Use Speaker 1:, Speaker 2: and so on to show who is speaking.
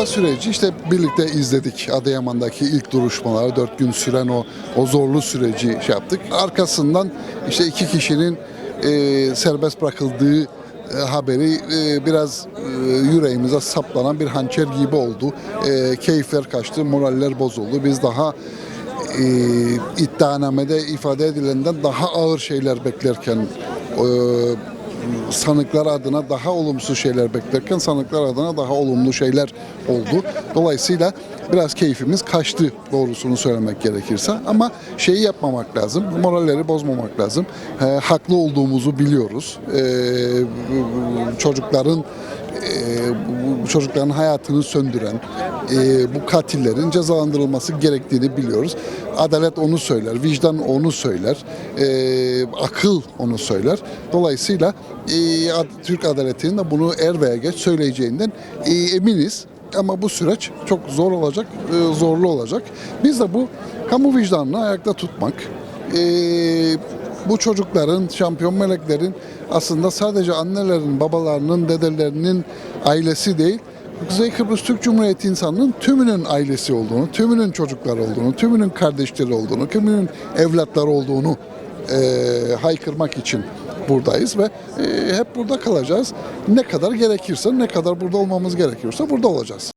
Speaker 1: Turnuva süreci işte birlikte izledik Adıyaman'daki ilk duruşmaları, dört gün süren o, o zorlu süreci şey yaptık. Arkasından işte iki kişinin e, serbest bırakıldığı e, haberi e, biraz e, yüreğimize saplanan bir hançer gibi oldu. Keyifler kaçtı, moraller bozuldu. Biz daha iddianamede ifade edilenden daha ağır şeyler beklerken sanıklar adına daha olumsuz şeyler beklerken sanıklar adına daha olumlu şeyler oldu. Dolayısıyla biraz keyfimiz kaçtı doğrusunu söylemek gerekirse ama şeyi yapmamak lazım, moralleri bozmamak lazım. E, haklı olduğumuzu biliyoruz. E, çocukların bu çocukların hayatını söndüren e, bu katillerin cezalandırılması gerektiğini biliyoruz. Adalet onu söyler, vicdan onu söyler, e, akıl onu söyler. Dolayısıyla e, Türk adaletinin de bunu er veya geç söyleyeceğinden eminiz. Ama bu süreç çok zor olacak, zorlu olacak. Biz de bu kamu vicdanını ayakta tutmak, bu çocukların, şampiyon meleklerin aslında sadece annelerin, babalarının, dedelerinin ailesi değil, Kuzey Kıbrıs Türk Cumhuriyeti insanının tümünün ailesi olduğunu, tümünün çocukları olduğunu, tümünün kardeşleri olduğunu, tümünün evlatları olduğunu eee, haykırmak için buradayız ve eee, hep burada kalacağız. Ne kadar gerekirse, ne kadar burada olmamız gerekiyorsa burada olacağız.